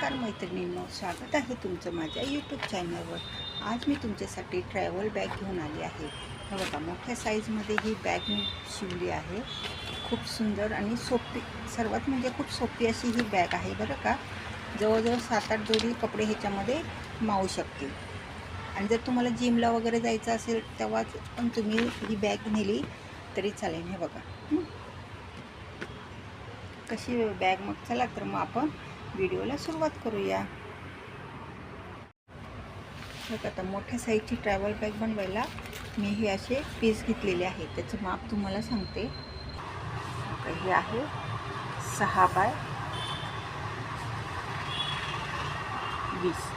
नमस्कार मैत्रिणींनो स्वागत आहे तुमचं माझ्या यूट्यूब चॅनलवर आज मी तुमच्यासाठी ट्रॅव्हल बॅग घेऊन आली आहे. हे बघा मोठ्या साईजमध्ये ही बॅग मी शिवली आहे. खूप सुंदर आणि सोपी सर्वात म्हणजे खूप सोपी अशी ही बॅग आहे बरं का. जवळजवळ सात आठ जोडी कपडे ह्याच्यामध्ये मावू शकतील. आणि जर तुम्हाला जिमला वगैरे जायचं असेल तेव्हाच पण तुम्ही ही बॅग नेली तरी चालेल. हे बघा. कशी बॅग मग चला तर मग आपण व्हिडिओला सुरुवात करूया. बघ आता मोठ्या साईजची ट्रॅव्हल बॅग बनवायला मी हे असे पीस घेतलेले आहे त्याचं माप तुम्हाला सांगते. हे आहे सहा बाय वीस.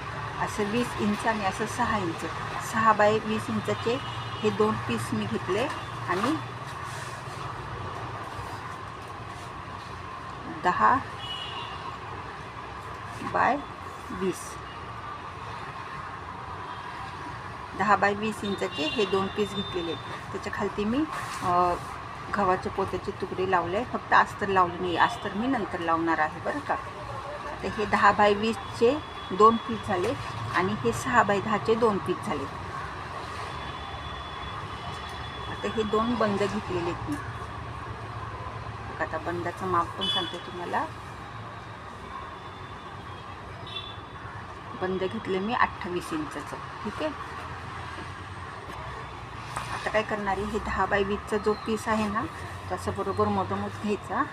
असं वीस इंच आणि असं सहा इंच. सहा बाय वीस इंचाचे हे दोन पीस मी घेतले आणि दहा बाय वीस. दहा बाय वीस इंचाचे हे दोन पीस घेतलेले आहेत. त्याच्या खालती मी गव्हाच्या पोत्याचे तुकडे लावले फक्त अस्तर लावले नाही अस्तर मी नंतर लावणार आहे बरं का. तर हे दहा बाय वीसचे दोन पीस झाले आणि हे सहा बाय दहाचे दोन पीस झाले. आता हे दोन बंद घेतलेले आहेत मी. आता बंदाचं माप पण सांगते तुम्हाला. बंद घेतलं मी अठ्ठावीस इंचाचं. ठीक आहे? आता काय करणार आहे? हे दहा बाय वीसचा जो पीस आहे ना तसं बरोबर मधोमध घ्यायचा.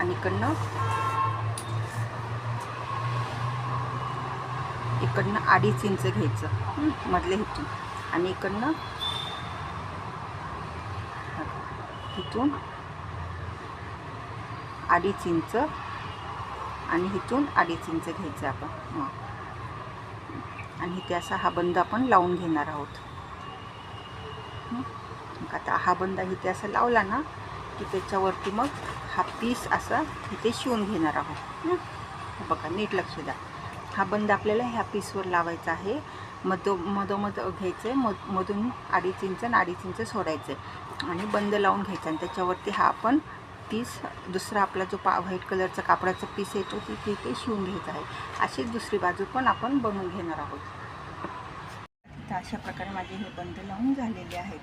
आणि इकडनं इकडनं अडीच इंच घ्यायचं मधल्या इथून आणि इकडनं इथून अडीच इंच आणि इथून अडीच इंच घ्यायचं आपण. हां. आणि इथे असा हा बंद आपण लावून घेणार आहोत. आता हा बंद इथे असा लावला ना की त्याच्यावरती मग हा पीस असा इथे शिवून घेणार आहोत. बघा नीट लक्ष द्या. हा बंद आपल्याला ह्या पीसवर लावायचा आहे. मधो मधोमध घ्यायचं आहे. मध मधून अडीच इंच आणि अडीच इंच सोडायचं आहे. आणि बंद लावून घ्यायचा आणि त्याच्यावरती हा आपण पीस दुसरा आपला जो पा व्हाईट कलरचा कापडाचा पीस येतो ती तिथे शिवून घ्यायचा आहे. अशीच दुसरी बाजू पण आपण बनवून घेणार आहोत. तर अशा प्रकारे माझे हे बंद लावून झालेले आहेत.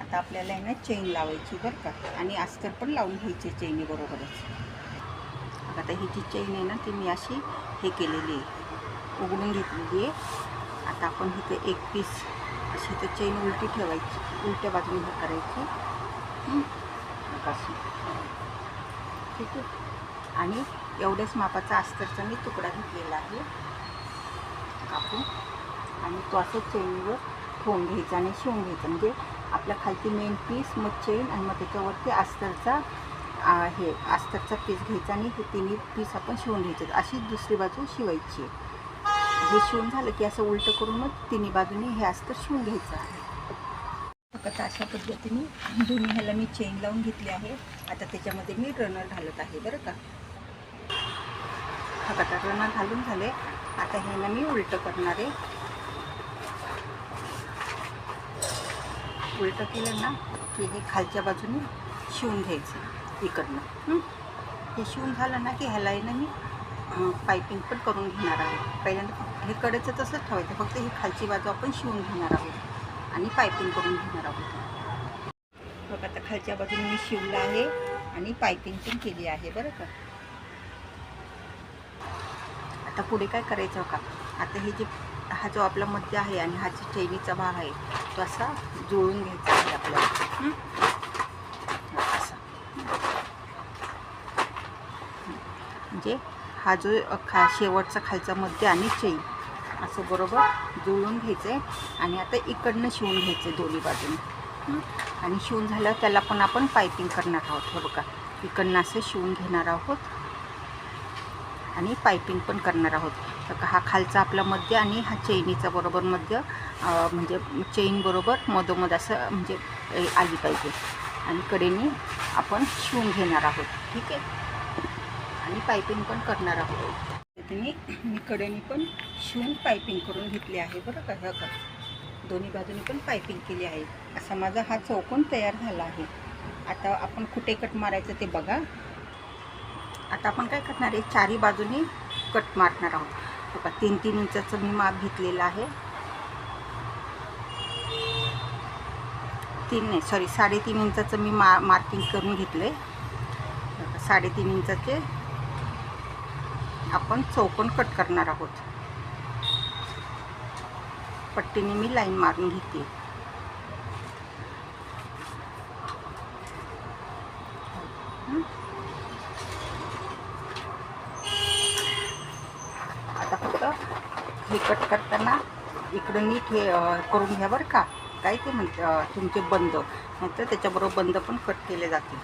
आता आपल्याला आहे ना चेन लावायची बरं का. आणि अस्तर पण लावून घ्यायची चेनीबरोबरच आता ही जी चेन आहे ना ती मी अशी हे केलेली आहे. उघडून घेतलेली आहे. आता आपण इथे एक पीस अशी तर चेन उलटी ठेवायची उलट्या बाजूने हे करायची. हं? ठीक आहे. आणि एवढ्याच मापाचा अस्तरचा मी तुकडा घेतलेला आहे. कापून. आणि तो असं चेनवर ठेवून घ्यायचा आणि शिवून घ्यायचा. म्हणजे आपल्या खालती मेन पीस मग चेन आणि मग त्याच्यावरती अस्तरचा हे अस्तरचा पीस घ्यायचा आणि हे तिन्ही पीस आपण शिवून घ्यायचे. अशीच दुसरी बाजू शिवायची आहे. हे शिवून झालं की असं उलटं करून मग तिन्ही बाजूने हे अस्तर शिवून घ्यायचं आहे. फक्त अशा पद्धतीने दोन्ही ह्याला मी चेन लावून घेतली आहे. आता त्याच्यामध्ये मी रनर घालत आहे बरं का? हा आता रनर घालून झाले. आता हे ना मी उलटं करणार आहे. उलटं केलं ना की हे खालच्या बाजूने शिवून घ्यायचं इकडनं. हे? शिवून झालं ना की ह्याला आहे ना मी पायपिंग पण करून घेणार आहे. पहिल्यांदा हे कडेचं तसंच ठेवायचं फक्त ही खालची बाजू आपण शिवून घेणार आहोत. आणि पायपिंग करून घेणार आहोत. बघ आता खालच्या बाजूने मी शिवलं आहे आणि पायपिंग पण केली आहे बरं का? आता पुढे काय करायचं का? आता हे जे हा जो आपला मध्य आहे आणि हा जो चैनीचा भाग आहे तो असा जुळून घ्यायचा आहे आपल्याला. असा. म्हणजे हा जो खा शेवटचा खालचा मध्य आणि चैन असं बरोबर? जुळून घ्यायचं आहे आणि आता इकडनं शिवून घ्यायचं आहे दोन्ही बाजूने. आणि शिवून झाल्यावर त्याला पण आपण पायपिंग करणार आहोत. हे बघा इकडनं असं शिवून घेणार आहोत. आणि पायपिंग पण करणार आहोत. तर हा खालचा आपला मध्य आणि हा चैनीचा बरोबर मध्य म्हणजे चेन बरोबर मधोमध असं म्हणजे आली पाहिजे. आणि कडेने आपण शिवून घेणार आहोत. ठीक आहे? आणि पायपिंग पण करणार आहोत. पद्धतीने मी कडेने पण शिवून पायपिंग करून घेतली आहे बरं का? ह्या का दोन्ही बाजूने पण पायपिंग केली आहे. असा माझा हा चौकोन तयार झाला आहे. आता आपण कुठे कट मारायचं ते बघा. आता आपण काय करणार आहे? चारी बाजूनी कट मारणार आहोत. बघा तीन तीन इंचाचं मी माप घेतलेलं आहे. तीन नाही सॉरी साडेतीन इंचाचं मी मा मार्किंग करून घेतलं आहे साडेतीन इंचाचे आपण चौकोन कट करणार आहोत. पट्टीने मी लाईन मारून घेते. आता फक्त हे कट करताना इकडं नीट हे करून घ्या बरं का. काय ते म्हणते तुमचे बंद. नाहीतर त्याच्याबरोबर बंद पण कट केले जातील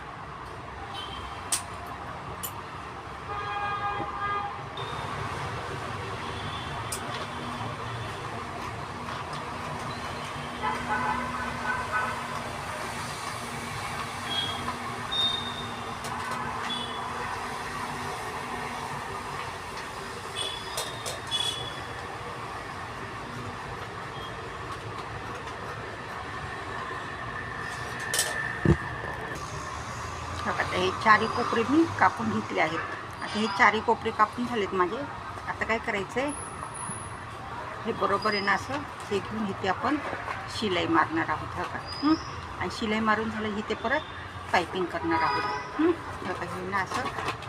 आता हे चारी कोपरे मी कापून घेतले आहेत. आता हे चारी कोपरे कापून झालेत माझे. आता काय करायचं आहे हे बरोबर आहे ना असं? हे घेऊन इथे आपण शिलाई मारणार आहोत हा का? आणि शिलाई मारून झालं इथे परत पायपिंग करणार आहोत. हे? ना असं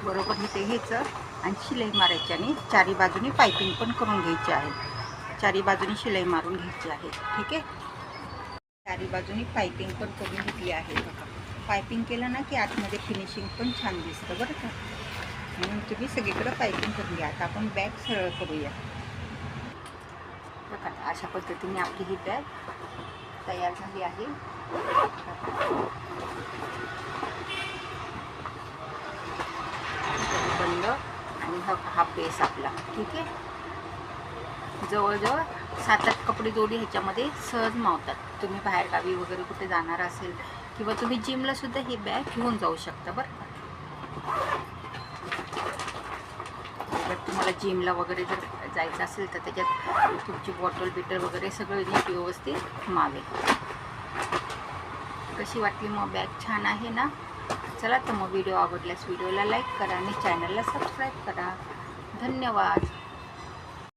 बरोबर इथे घ्यायचं आणि शिलाई मारायची आणि चारी बाजूनी पायपिंग पण करून घ्यायची आहे. चारी बाजूने शिलाई मारून घ्यायची आहे ठीक आहे? चारी बाजूनी पायपिंग पण करून घेतली आहे बघा. पायपिंग केलं ना की आतमध्ये फिनिशिंग पण छान दिसतं बरं का? म्हणून तुम्ही सगळीकडं पायपिंग करून घ्या. आता आपण बॅग सरळ करूया. बघा अशा पद्धतीने आपली ही बॅग तयार झाली आहे. बंद. आणि हा हा बेस आपला. ठीक आहे? जवळजवळ सात आठ कपडे जोडी ह्याच्यामध्ये सहज मावतात. तुम्ही बाहेरगावी वगैरे कुठे जाणार असेल किंवा तुम्ही जिमला सुद्धा ही बॅग घेऊन जाऊ शकता बरं का. जर तुम्हाला जिमला वगैरे जर जायचं असेल तर त्याच्यात तुमची बॉटल बिटल वगैरे सगळं नीट व्यवस्थित मावे कशी वाटली मग बॅग छान आहे ना? चला तर मग व्हिडिओ आवडल्यास व्हिडिओला लाईक करा आणि चॅनलला सबस्क्राईब करा. धन्यवाद.